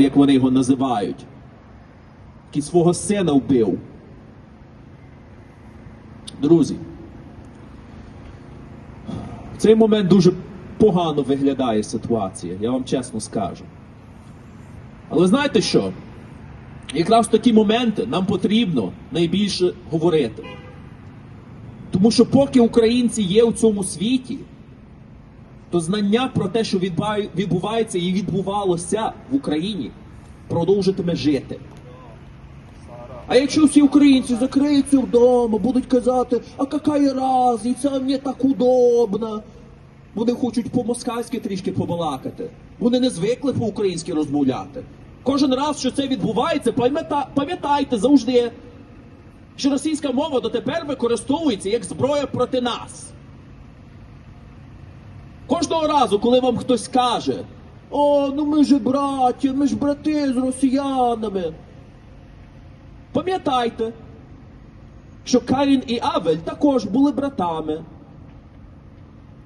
як вони його називають, який свого сина вбив. Друзі, в цей момент дуже погано виглядає ситуація, я вам чесно скажу. Але знаєте що? Якраз в такі моменти нам потрібно найбільше говорити. Тому що поки українці є у цьому світі, то знання про те, що відбуває- відбувається і відбувалося в Україні, продовжитиме жити. А якщо всі українці закриються вдома, будуть казати, а яка разниця, мені так удобно. Вони хочуть по-москальськи трішки побалакати. Вони не звикли по-українськи розмовляти. Кожен раз, що це відбувається, пам'ята- пам'ятайте завжди, що російська мова дотепер використовується як зброя проти нас. Кожного разу, коли вам хтось каже, о, ну ми ж браття, ми ж брати з росіянами. Пам'ятайте, що Каїн і Авель також були братами.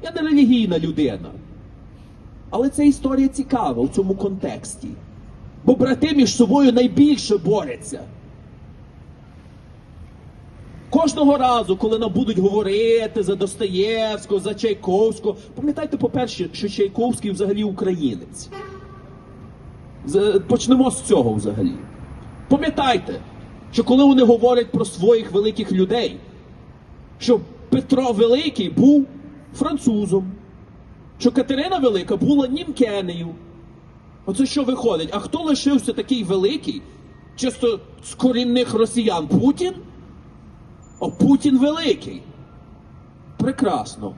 Я не релігійна людина. Але ця історія цікава в цьому контексті. Бо брати між собою найбільше борються. Кожного разу, коли нам будуть говорити за Достоєвського, за Чайковського, пам'ятайте, по-перше, що Чайковський взагалі українець. Почнемо з цього взагалі. Пам'ятайте, що коли вони говорять про своїх великих людей, що Петро Великий був французом, що Катерина Велика була німкенею. Оце що виходить? А хто лишився такий великий, чисто з корінних росіян? Путін? О, Путін великий. Прекрасно.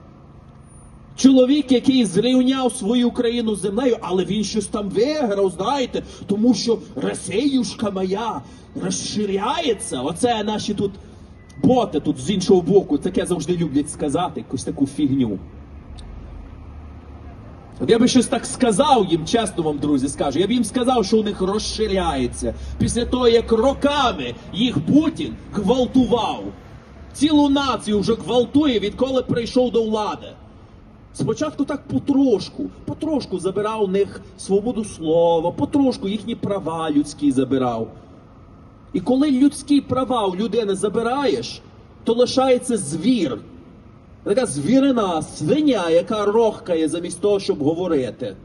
Чоловік, який зрівняв свою країну з землею, але він щось там виграв, знаєте, тому що Росіюшка моя розширяється. Оце наші тут боти тут з іншого боку, таке завжди люблять сказати, якусь таку фігню. От я би щось так сказав їм, чесно вам, друзі, скажу. Я б їм сказав, що у них розширяється. Після того, як роками їх Путін гвалтував. Цілу націю вже гвалтує, відколи прийшов до влади. Спочатку так потрошку, потрошку забирав у них свободу слова, потрошку їхні права людські забирав. І коли людські права у людини забираєш, то лишається звір. Така звірина, свиня, яка рохкає замість того, щоб говорити.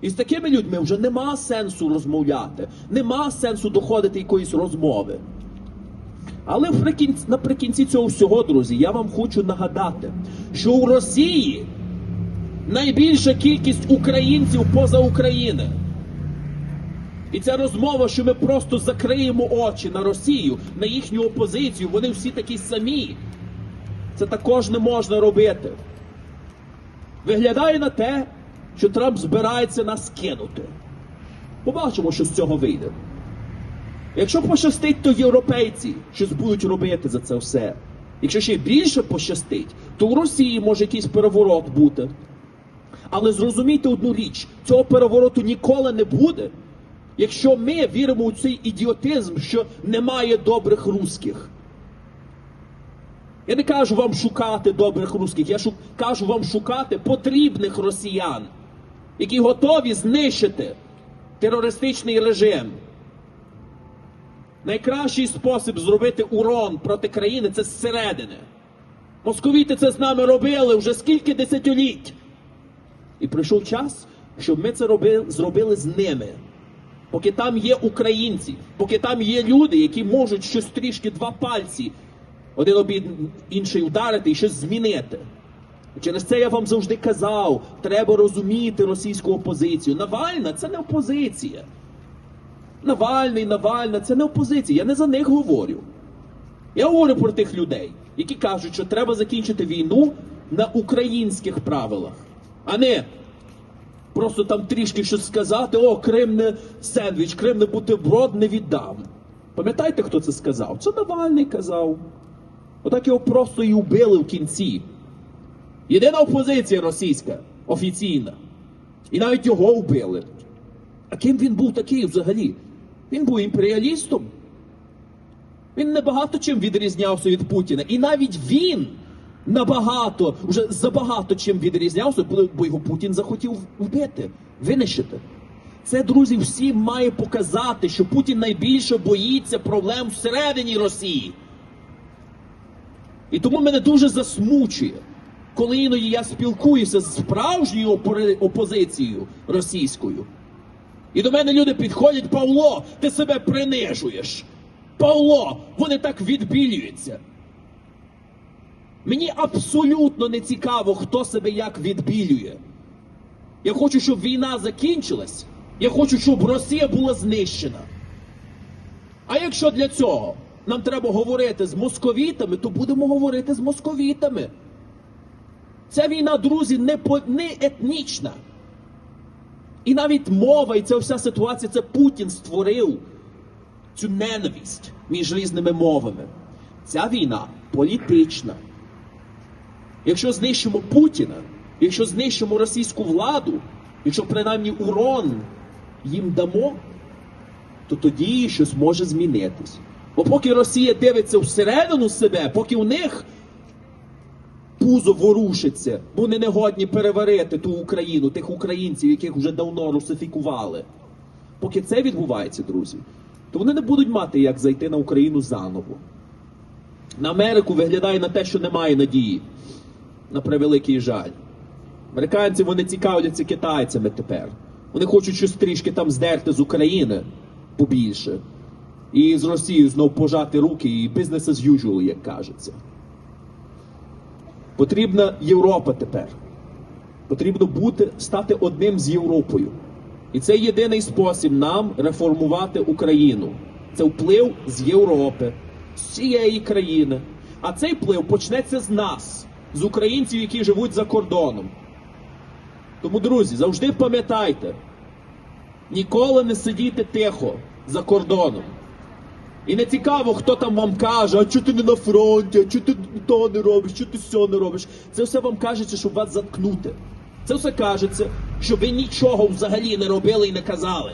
І з такими людьми вже нема сенсу розмовляти, нема сенсу доходити якоїсь розмови. Але наприкінці цього всього, друзі, я вам хочу нагадати, що у Росії найбільша кількість українців поза Україною. І ця розмова, що ми просто закриємо очі на Росію, на їхню опозицію, вони всі такі самі. Це також не можна робити. Виглядає на те, що Трамп збирається нас кинути. Побачимо, що з цього вийде. Якщо пощастить, то європейці щось будуть робити за це все. Якщо ще більше пощастить, то в Росії може якийсь переворот бути. Але зрозумійте одну річ: цього перевороту ніколи не буде, якщо ми віримо у цей ідіотизм, що немає добрих русських. Я не кажу вам шукати добрих русських, я шу- кажу вам шукати потрібних росіян, які готові знищити терористичний режим. Найкращий спосіб зробити урон проти країни це зсередини. Московіти це з нами робили вже скільки десятиліть. І прийшов час, щоб ми це робили, зробили з ними. Поки там є українці, поки там є люди, які можуть щось трішки два пальці, один об інший вдарити і щось змінити. Через це я вам завжди казав, треба розуміти російську опозицію. Навальна це не опозиція. Навальний, Навальна, це не опозиція. Я не за них говорю. Я говорю про тих людей, які кажуть, що треба закінчити війну на українських правилах, а не просто там трішки щось сказати: о, Крим не сендвіч, Крим не бутерброд не віддам. Пам'ятаєте, хто це сказав? Це Навальний казав. Отак його просто і вбили в кінці. Єдина опозиція російська, офіційна. І навіть його вбили. А ким він був такий взагалі? Він був імперіалістом. Він небагато чим відрізнявся від Путіна. І навіть він набагато, вже забагато чим відрізнявся, бо його Путін захотів вбити, винищити. Це, друзі, всім має показати, що Путін найбільше боїться проблем всередині Росії. І тому мене дуже засмучує, коли іноді я спілкуюся з справжньою опозицією російською. І до мене люди підходять, Павло, ти себе принижуєш. Павло, вони так відбілюються. Мені абсолютно не цікаво, хто себе як відбілює. Я хочу, щоб війна закінчилась. Я хочу, щоб Росія була знищена. А якщо для цього нам треба говорити з московітами, то будемо говорити з московітами. Ця війна, друзі, не, по, не етнічна. І навіть мова, і ця вся ситуація, це Путін створив цю ненависть між різними мовами. Ця війна політична. Якщо знищимо Путіна, якщо знищимо російську владу, якщо принаймні урон їм дамо, то тоді щось може змінитись. Бо поки Росія дивиться всередину себе, поки у них пузо ворушиться, вони не годні переварити ту Україну, тих українців, яких вже давно русифікували. Поки це відбувається, друзі, то вони не будуть мати як зайти на Україну заново. На Америку виглядає на те, що немає надії. На превеликий жаль. Американці вони цікавляться китайцями тепер. Вони хочуть щось трішки там здерти з України побільше. І з Росією знов пожати руки і business as usual, як кажеться. Потрібна Європа тепер. Потрібно бути, стати одним з Європою. І це єдиний спосіб нам реформувати Україну. Це вплив з Європи, з цієї країни. А цей вплив почнеться з нас, з українців, які живуть за кордоном. Тому, друзі, завжди пам'ятайте, ніколи не сидіти тихо за кордоном. І не цікаво, хто там вам каже, а чого ти не на фронті, а чого ти то не робиш, чого ти сьо не робиш. Це все вам кажеться, щоб вас заткнути. Це все кажеться, щоб ви нічого взагалі не робили і не казали.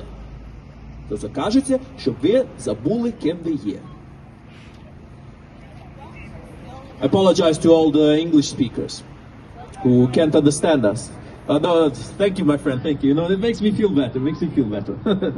Це все кажеться, щоб ви забули, ким ви є. I apologize to all the English speakers who can't understand us. Uh, no, thank you, my friend. Thank you. You know, it makes me feel better. It makes me feel better.